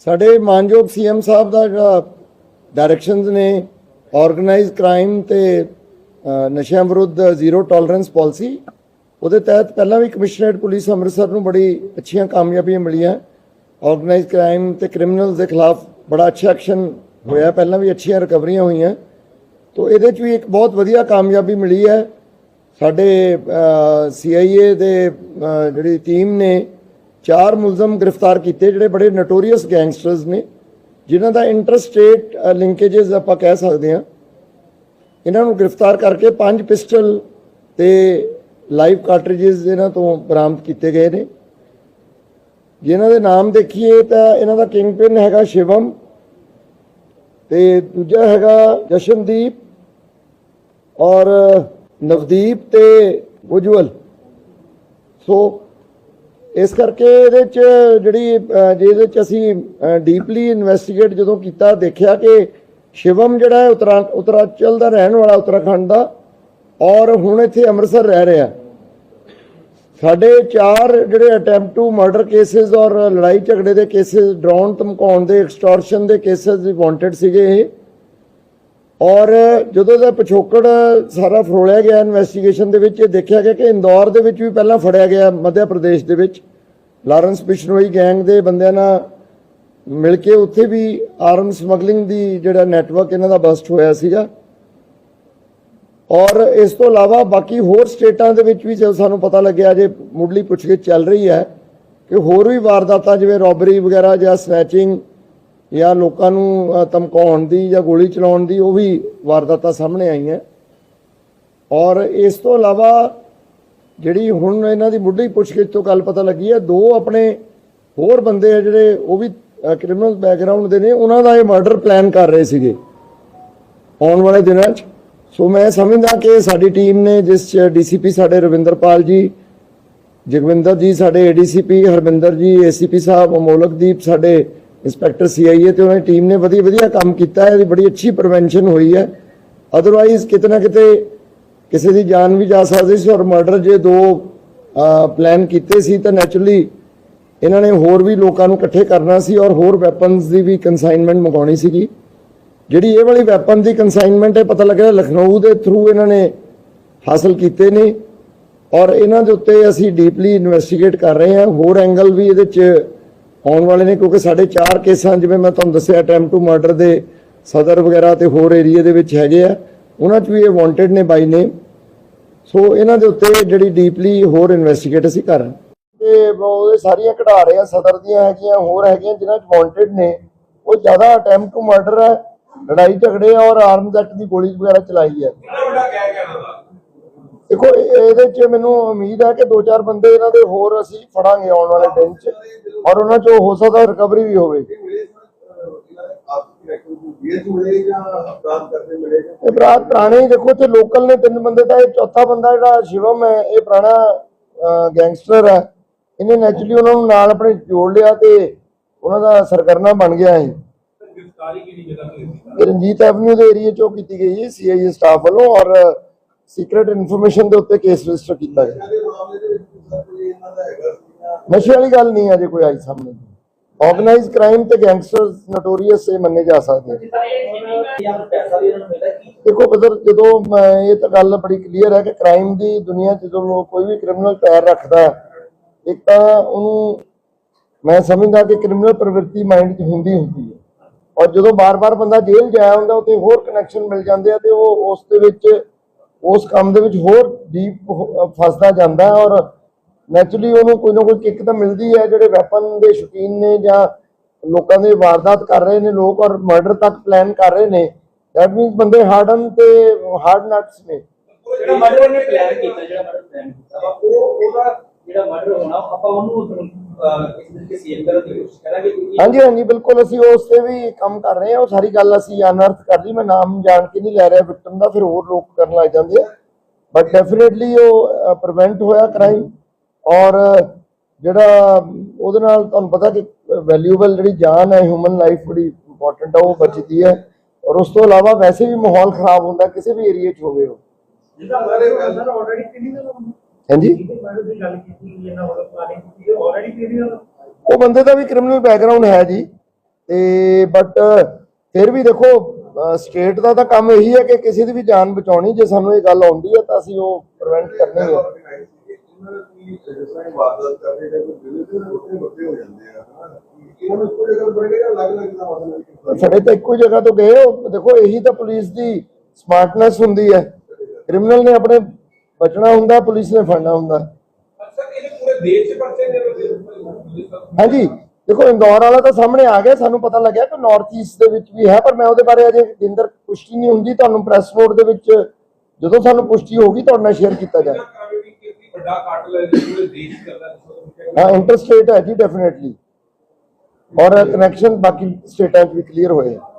ਸਾਡੇ ਮਾਨਯੋਗ ਸੀਐਮ ਸਾਹਿਬ ਦਾ ਜਿਹੜਾ ਡਾਇਰੈਕਸ਼ਨਸ ਨੇ ਆਰਗੇਨਾਈਜ਼ ਕ੍ਰਾਈਮ ਤੇ ਨਸ਼ਿਆਂ ਵਿਰੁੱਧ ਜ਼ੀਰੋ ਟੋਲਰੈਂਸ ਪਾਲਿਸੀ ਉਹਦੇ ਤਹਿਤ ਪਹਿਲਾਂ ਵੀ ਕਮਿਸ਼ਨਰੇਟ ਪੁਲਿਸ ਅੰਮ੍ਰਿਤਸਰ ਨੂੰ ਬੜੀ ਅੱਛੀਆਂ ਕਾਮਯਾਬੀਆਂ ਮਿਲੀਆਂ। ਆਰਗੇਨਾਈਜ਼ ਕ੍ਰਾਈਮ ਤੇ ਕ੍ਰਿਮੀਨਲਸ ਦੇ ਖਿਲਾਫ ਬੜਾ ਅੱਛਾ ਐਕਸ਼ਨ ਹੋਇਆ, ਪਹਿਲਾਂ ਵੀ ਅੱਛੀਆਂ ਰਿਕਵਰੀਆਂ ਹੋਈਆਂ। ਤੋ ਇਹਦੇ ਚ ਵੀ ਇੱਕ ਬਹੁਤ ਵਧੀਆ ਕਾਮਯਾਬੀ ਮਿਲੀ ਹੈ। ਸਾਡੇ ਸੀਆਈਏ ਦੇ ਜਿਹੜੀ ਟੀਮ ਨੇ ਚਾਰ ਮੁਲਜ਼ਮ ਗ੍ਰਿਫਤਾਰ ਕੀਤੇ, ਜਿਹੜੇ ਬੜੇ ਨਟੋਰੀਅਸ ਗੈਂਗਸਟਰਸ ਨੇ, ਜਿਨ੍ਹਾਂ ਦਾ ਇੰਟਰਸਟੇਟ ਲਿੰਕੇजेस ਆਪਾਂ ਕਹਿ ਸਕਦੇ ਹਾਂ। ਇਹਨਾਂ ਨੂੰ ਗ੍ਰਿਫਤਾਰ ਕਰਕੇ ਪੰਜ ਪਿਸਟਲ ਤੇ ਲਾਈਵ ਕਾਰਟ੍ਰਿਜਸ ਇਹਨਾਂ ਤੋਂ ਬਰਾਮਦ ਕੀਤੇ ਗਏ ਨੇ। ਜਿਨ੍ਹਾਂ ਦੇ ਨਾਮ ਦੇਖੀਏ ਤਾਂ ਇਹਨਾਂ ਦਾ ਕਿੰਗ ਕਿੰਗਪਿਨ ਹੈਗਾ ਸ਼ਿਵਮ ਤੇ ਦੂਜਾ ਹੈਗਾ ਜਸ਼ਨਦੀਪ ਔਰ ਨਵਦੀਪ ਤੇ ਉਜਵਲ। ਸੋ ਇਸ ਕਰਕੇ ਇਹਦੇ ਚ ਜਿਹੜੀ ਜਿਹਦੇ ਚ ਅਸੀਂ ਡੀਪਲੀ ਇਨਵੈਸਟੀਗੇਟ ਜਦੋਂ ਕੀਤਾ, ਦੇਖਿਆ ਕਿ ਸ਼ਿਵਮ ਜਿਹੜਾ ਹੈ ਉਤਰਾ, ਉਤਰਾਚਲ ਦਾ ਰਹਿਣ ਵਾਲਾ ਉੱਤਰਾਖੰਡ ਦਾ ਔਰ ਹੁਣ ਇੱਥੇ ਅੰਮ੍ਰਿਤਸਰ ਰਹਿ ਰਿਹਾ। ਸਾਡੇ ਚਾਰ ਜਿਹੜੇ ਅਟੈਂਪਟ ਟੂ ਮਰਡਰ ਕੇਸਿਸ ਔਰ ਲੜਾਈ ਝਗੜੇ ਦੇ ਕੇਸਿਸ ਡਰਾਉਣ, ਧਮਕਾਉਣ ਦੇ ਐਕਸਟੋਰਸ਼ਨ ਦੇ ਕੇਸਿਸ ਵੀ ਵਾਂਟਡ ਸੀਗੇ ਇਹ। ਔਰ ਜਦੋਂ ਦਾ ਪਿਛੋਕੜ ਸਾਰਾ ਫਰੋਲਿਆ ਗਿਆ ਇਨਵੈਸਟੀਗੇਸ਼ਨ ਦੇ ਵਿੱਚ, ਇਹ ਦੇਖਿਆ ਗਿਆ ਕਿ ਇੰਦੌਰ ਦੇ ਵਿੱਚ ਵੀ ਪਹਿਲਾਂ ਫੜਿਆ ਗਿਆ ਮੱਧ ਪ੍ਰਦੇਸ਼ ਦੇ ਵਿੱਚ। ਲਾਰੈਂਸ ਬਿਸ਼ਨੋਈ ਗੈਂਗ ਦੇ ਬੰਦਿਆਂ ਨਾਲ ਮਿਲ ਕੇ ਉੱਥੇ ਵੀ ਆਰਮ ਸਮਗਲਿੰਗ ਦੀ ਜਿਹੜਾ ਨੈਟਵਰਕ ਇਹਨਾਂ ਦਾ ਬਸਟ ਹੋਇਆ ਸੀਗਾ। ਔਰ ਇਸ ਤੋਂ ਇਲਾਵਾ ਬਾਕੀ ਹੋਰ ਸਟੇਟਾਂ ਦੇ ਵਿੱਚ ਵੀ ਜਦੋਂ ਸਾਨੂੰ ਪਤਾ ਲੱਗਿਆ ਜੇ ਮੁੱਢਲੀ ਪੁੱਛਗਿੱਛ ਚੱਲ ਰਹੀ ਹੈ ਕਿ ਹੋਰ ਵੀ ਵਾਰਦਾਤਾਂ ਜਿਵੇਂ ਰੋਬਰੀ ਵਗੈਰਾ ਜਾਂ ਸਨੈਚਿੰਗ ਜਾਂ ਲੋਕਾਂ ਨੂੰ ਧਮਕਾਉਣ ਦੀ ਜਾਂ ਗੋਲੀ ਚਲਾਉਣ ਦੀ ਉਹ ਵੀ ਵਾਰਦਾਤਾਂ ਸਾਹਮਣੇ ਆਈਆਂ। ਔਰ ਇਸ ਤੋਂ ਇਲਾਵਾ ਜਿਹੜੀ ਹੁਣ ਇਹਨਾਂ ਦੀ ਮੁੱਢਲੀ ਪੁੱਛਗਿੱਛ ਤੋਂ ਗੱਲ ਪਤਾ ਲੱਗੀ ਹੈ, ਦੋ ਆਪਣੇ ਹੋਰ ਬੰਦੇ ਆ ਜਿਹੜੇ ਉਹ ਵੀ ਕ੍ਰਿਮੀਨਲ ਬੈਕਗ੍ਰਾਉਂਡ ਦੇ ਨੇ, ਉਹਨਾਂ ਦਾ ਇਹ ਮਰਡਰ ਪਲਾਨ ਕਰ ਰਹੇ ਸੀਗੇ ਆਉਣ ਵਾਲੇ ਦਿਨਾਂ 'ਚ। ਸੋ ਮੈਂ ਸਮਝਦਾ ਕਿ ਸਾਡੀ ਟੀਮ ਨੇ ਜਿਸ 'ਚ ਡੀਸੀਪੀ ਸਾਡੇ ਰਵਿੰਦਰਪਾਲ ਜੀ, ਜਗਵਿੰਦਰ ਜੀ ਸਾਡੇ ਏਡੀਸੀਪੀ ਹਰਮਿੰਦਰ ਜੀ ਏਸੀਪੀ ਸਾਹਿਬ ਅਮੋਲਕਦੀਪ ਸਾਡੇ ਇੰਸਪੈਕਟਰ ਸੀਆਈਏ ਤੇ ਉਹਨਾਂ ਦੀ ਟੀਮ ਨੇ ਵਧੀਆ ਵਧੀਆ ਕੰਮ ਕੀਤਾ ਹੈ, ਇਹਦੀ ਬੜੀ ਅੱਛੀ ਪ੍ਰੀਵੈਂਸ਼ਨ ਹੋਈ ਹੈ। ਅਦਰਵਾਈਜ਼ ਕਿਤੇ ਨਾ ਕਿਤੇ ਕਿਸੇ ਦੀ ਜਾਨ ਵੀ ਜਾ ਸਕਦੀ ਸੀ ਔਰ ਮਰਡਰ ਜੇ ਦੋ ਪਲਾਨ ਕੀਤੇ ਸੀ ਤਾਂ ਨੈਚੁਰਲੀ ਇਹਨਾਂ ਨੇ ਹੋਰ ਵੀ ਲੋਕਾਂ ਨੂੰ ਇਕੱਠੇ ਕਰਨਾ ਸੀ ਔਰ ਹੋਰ ਵੈਪਨਸ ਦੀ ਵੀ ਕਨਸਾਈਨਮੈਂਟ ਮੰਗਾਉਣੀ ਸੀਗੀ। ਜਿਹੜੀ ਇਹ ਵਾਲੀ ਵੈਪਨ ਦੀ ਕਨਸਾਈਨਮੈਂਟ ਹੈ ਪਤਾ ਲੱਗਿਆ ਲਖਨਊ ਦੇ ਥਰੂ ਇਹਨਾਂ ਨੇ ਹਾਸਲ ਕੀਤੇ ਨੇ ਔਰ ਇਹਨਾਂ ਦੇ ਉੱਤੇ ਅਸੀਂ ਡੀਪਲੀ ਇਨਵੈਸਟੀਗੇਟ ਕਰ ਰਹੇ ਹਾਂ। ਹੋਰ ਐਂਗਲ ਵੀ ਇਹਦੇ ਚ ਆਉਣ ਵਾਲੇ ਨੇ ਕਿਉਂਕਿ ਸਾਡੇ ਚਾਰ ਕੇਸਾਂ ਜਿਵੇਂ ਮੈਂ ਤੁਹਾਨੂੰ ਦੱਸਿਆ ਅਟੈਂਪਟ ਟੂ ਮਰਡਰ ਦੇ ਸਦਰ ਵਗੈਰਾ ਤੇ ਹੋਰ ਏਰੀਆ ਦੇ ਵਿੱਚ ਹੈਗੇ ਆ। ਉਹਨਾਂ 'ਚ ਵੀ ਇਹ ਵਾਂਟਡ ਨੇ ਬਾਈ ਨੇ। ਸੋ ਇਹਨਾਂ ਦੇ ਉੱਤੇ ਜਿਹੜੀ ਡੀਪਲੀ ਹੋਰ ਇਨਵੈਸਟੀਗੇਟ ਅਸੀਂ ਕਰ ਰਹੇ ਹਾਂ। ਤੇ ਉਹਦੇ ਸਾਰੀਆਂ ਕਢਾ ਰਹੇ ਆ ਸਦਰ ਦੀਆਂ ਹੈਗੀਆਂ ਹੋਰ ਹੈਗੀਆਂ ਜਿਨ੍ਹਾਂ 'ਚ ਵਾਂਟਡ ਨੇ ਉਹ ਜ਼ਿਆਦਾ ਅਟੈਂਪਟ ਟੂ ਮਰਡਰ ਹੈ ਲੜਾਈ ਝਗੜੇ ਔਰ ਆਰਮਸ ਐਕਟ ਦੀ ਗੋਲੀ ਵਗੈਰਾ ਚਲਾਈ ਹੈ। ਦੇਖੋ ਇਹ- ਇਹਦੇ 'ਚ ਮੈਨੂੰ ਉਮੀਦ ਹੈ ਕਿ ਦੋ ਚਾਰ ਬੰਦੇ ਇਹਨਾਂ ਦੇ ਹੋਰ ਅਸੀਂ ਫੜਾਂਗੇ ਆਉਣ ਵਾਲੇ ਦਿਨ 'ਚ ਔਰ ਉਹਨਾਂ 'ਚੋਂ ਹੋ ਸਕਦਾ ਰਿਕਵਰੀ ਵੀ ਹੋਵੇ। ਇਹ ਭਰਾ ਪੁਰਾਣੇ ਹੀ ਦੇਖੋ ਤੇ ਲੋਕਲ ਨੇ ਤਿੰਨ ਬੰਦੇ ਤਾਂ ਇਹ ਚੌਥਾ ਬੰਦਾ ਜਿਹੜਾ ਸ਼ਿਵਮ ਹੈ ਇਹ ਪੁਰਾਣਾ ਗੈਂਗਸਟਰ ਹੈ। ਇਹਨੇ ਨੈਚੁਰਲੀ ਉਹਨਾਂ ਨੂੰ ਨਾਲ ਆਪਣੇ ਜੋੜ ਲਿਆ ਤੇ ਉਹਨਾਂ ਦਾ ਸਰਗਰਨਾ ਬਣ ਗਿਆ ਇਹ। ਰਣਜੀਤ ਐਵਨਿਊ ਦੇ ਏਰੀਆ ਚੋਂ ਕੀਤੀ ਗਈ ਹੈ ਸੀਆਈਏ ਸਟਾਫ ਵੱਲੋਂ ਔਰ ਸੀਕ੍ਰੀਟ ਇਨਫੋਰਮੇਸ਼ਨ ਦੇ ਉੱਤੇ ਕੇਸ ਰਜਿਸਟਰ ਕੀਤਾ ਗਿਆ। ਨਸ਼ੇ ਵਾਲੀ ਗੱਲ ਨਹੀਂ ਅਜੇ ਕੋਈ ਆਈ ਸਾਹਮਣੇ। ਆਰਗੇਨਾਈਜ਼ ਕ੍ਰਾਈਮ ਤੇ ਗੈਂਗਸਟਰਸ ਨੋਟੋਰੀਅਸ ਇਹ ਮੰਨੇ ਜਾ ਸਕਦੇ ਆ ਦੇਖੋ ਬਦਰ ਜਦੋਂ ਇਹ ਤਾਂ ਗੱਲ ਬੜੀ ਕਲੀਅਰ ਹੈ ਕਿ ਕ੍ਰਾਈਮ ਦੀ ਦੁਨੀਆ 'ਚ ਜਦੋਂ ਕੋਈ ਵੀ ਕ੍ਰਿਮੀਨਲ ਪੈਰ ਰੱਖਦਾ ਇੱਕ ਤਾਂ ਉਹਨੂੰ ਮੈਂ ਸਮਝਦਾ ਕਿ ਕ੍ਰਿਮੀਨਲ ਪ੍ਰਵਿਰਤੀ ਮਾਈਂਡ 'ਚ ਹੁੰਦੀ ਹੁੰਦੀ ਹੈ। ਔਰ ਜਦੋਂ ਬਾਰ-ਬਾਰ ਬੰਦਾ ਜੇਲ੍ਹ ਜਾਇਆ ਹੁੰਦਾ ਉੱਥੇ ਹੋਰ ਕਨੈਕਸ਼ਨ ਮਿਲ ਜਾਂਦੇ ਆ ਤੇ ਉਹ ਉਸ ਦੇ ਵਿੱਚ, ਉਸ ਕੰਮ ਦੇ ਵਿੱਚ ਹੋਰ ਡੀਪ ਫਸਦਾ ਜਾਂਦਾ ਹੈ ਔਰ ਨੈਚੁਰਲੀ ਉਹਨੂੰ ਕੋਈ ਨਾ ਕੋਈ ਕਿੱਕ ਤਾਂ ਮਿਲਦੀ ਹੈ ਜਿਹੜੇ ਵੈਪਨ ਦੇ ਸ਼ੌਕੀਨ ਨੇ ਜਾਂ ਲੋਕਾਂ ਦੇ ਵਾਰਦਾਤ ਕਰ ਰਹੇ ਨੇ ਲੋਕ ਔਰ ਮਰਡਰ ਤੱਕ ਪਲਾਨ ਕਰ ਰਹੇ ਨੇ ਦੈਟ ਮੀਨਸ ਬੰਦੇ ਹਾਰਡਨ ਤੇ ਹਾਰਡ ਨਟਸ ਨੇ। ਜਿਹੜਾ ਮਰਡਰ ਨੇ ਪਲਾਨ ਕੀਤਾ ਜਿਹੜਾ ਮਰਡਰ ਪਲਾਨ ਕੀਤਾ ਉਹ ਉਹਦਾ ਜਿਹੜਾ ਮਰਡਰ ਹੋਣਾ ਆਪਾਂ ਉਹਨੂੰ ਹਾਂਜੀ ਹਾਂਜੀ ਬਿਲਕੁਲ ਅਸੀਂ ਉਸ ਤੇ ਵੀ ਕੰਮ ਕਰ ਰਹੇ ਹਾਂ ਉਹ ਸਾਰੀ ਗੱਲ ਅਸੀਂ ਅਨਰਥ ਕਰ ਲਈ ਮੈਂ ਨਾਮ ਜਾਣ ਕੇ ਨਹੀਂ ਲੈ ਰਿਹਾ ਵਿਕਟਮ ਦਾ ਫਿਰ ਹੋਰ ਲੋਕ ਕਰਨ ਲੱਗ ਜਾਂਦੇ ਆ। ਬਟ ਡੈਫੀਨਿਟਲੀ ਉਹ ਪ੍ਰੀਵੈਂਟ ਹੋਇਆ ਕ੍ਰਾਈਮ ਔਰ ਜਿਹੜਾ ਉਹਦੇ ਨਾਲ ਤੁਹਾਨੂੰ ਪਤਾ ਕਿ ਵੈਲਿਊਬਲ ਜਿਹੜੀ ਜਾਨ ਹੈ ਹਿਊਮਨ ਲਾਈਫ ਬੜੀ ਇੰਪੋਰਟੈਂਟ ਆ ਉਹ ਬਚਦੀ ਹੈ। ਔਰ ਉਸ ਤੋਂ ਇਲਾਵਾ ਵੈਸੇ ਵੀ ਮਾਹੌਲ ਖਰਾਬ ਹੁੰਦਾ ਕਿਸੇ ਵੀ ਏਰੀਆ 'ਚ ਹੋਵੇ ਉਹ। ਸਰ ਆਲਰੇਡੀ ਹਾਂਜੀ? ਗੱਲ ਕੀਤੀ ਇਹਨਾਂ ਵੱਲੋਂ ਉਹ ਬੰਦੇ ਦਾ ਵੀ ਕ੍ਰਿਮੀਨਲ ਬੈਕਗ੍ਰਾਉਂਡ ਹੈ ਜੀ। ਤੇ ਬਟ ਫਿਰ ਵੀ ਦੇਖੋ ਸਟੇਟ ਦਾ ਤਾਂ ਕੰਮ ਇਹੀ ਹੈ ਕਿ ਕਿਸੇ ਦੀ ਵੀ ਜਾਨ ਬਚਾਉਣੀ ਜੇ ਸਾਨੂੰ ਇਹ ਗੱਲ ਆਉਂਦੀ ਹੈ ਤਾਂ ਅਸੀਂ ਉਹ ਪ੍ਰੀਵੈਂਟ ਕਰਨੀ ਹੈ। ਇਹਨਾਂ ਦੀ ਜਿਸ ਤਰ੍ਹਾਂ ਇਬਾਦਤ ਕਰਦੇ ਨੇ ਕੋਈ ਦਿਲ ਦੇ ਉੱਤੇ ਵੱਡੇ ਹੋ ਜਾਂਦੇ ਆ ਹਨਾ? ਇਹਨਾਂ ਨੂੰ ਕੋਈ ਜਗ੍ਹਾ ਬੜੇਗਾ ਅਲੱਗ ਅਲੱਗ ਦਾ ਮਸਲਾ ਨਹੀਂ ਸਾਡੇ ਤਾਂ ਇੱਕੋ ਹੀ ਜਗ੍ਹਾ ਤੋਂ ਗਏ ਦੇਖੋ ਇਹੀ ਤਾਂ ਪੁਲਿਸ ਦੀ ਸਮਾਰਟਨੈਸ ਹੁੰਦੀ ਹੈ। ਕ੍ਰਿਮੀਨਲ ਨੇ ਆਪਣੇ ਬਚਣਾ ਹੁੰਦਾ ਪੁਲਿਸ ਨੇ ਫੜਨਾ ਹੁੰਦਾ। ਹਾਂਜੀ। ਦੇਖੋ ਇੰਦੌਰ ਵਾਲਾ ਤਾਂ ਸਾਹਮਣੇ ਆ ਗਿਆ ਸਾਨੂੰ ਪਤਾ ਲੱਗਿਆ ਕਿ ਨਾਰਥ ਈਸਟ ਦੇ ਵਿੱਚ ਵੀ ਹੈ ਪਰ ਮੈਂ ਉਹਦੇ ਬਾਰੇ ਅਜੇ ਜਿੰਦਰ ਪੁਸ਼ਟੀ ਨਹੀਂ ਹੁੰਦੀ। ਤੁਹਾਨੂੰ ਪ੍ਰੈਸ ਨੋਟ ਦੇ ਵਿੱਚ ਜਦੋਂ ਸਾਨੂੰ ਪੁਸ਼ਟੀ ਹੋਊਗੀ ਤੁਹਾਡੇ ਨਾਲ ਸ਼ੇਅਰ ਕੀਤਾ ਜਾਏ। ਵੱਡਾ ਕਾਟਲ ਹੈ ਜੋ ਪੂਰੇ ਦੇਸ਼ ਕਰਦਾ ਹਾਂ ਇੰਟਰਸਟੇਟ ਹੈ ਜੀ ਡੈਫੀਨਿਟਲੀ ਔਰ ਕਨੈਕਸ਼ਨ ਬਾਕੀ ਸਟੇਟਾਂ 'ਚ ਵੀ ਕਲੀਅਰ ਹੋਏ ਆ।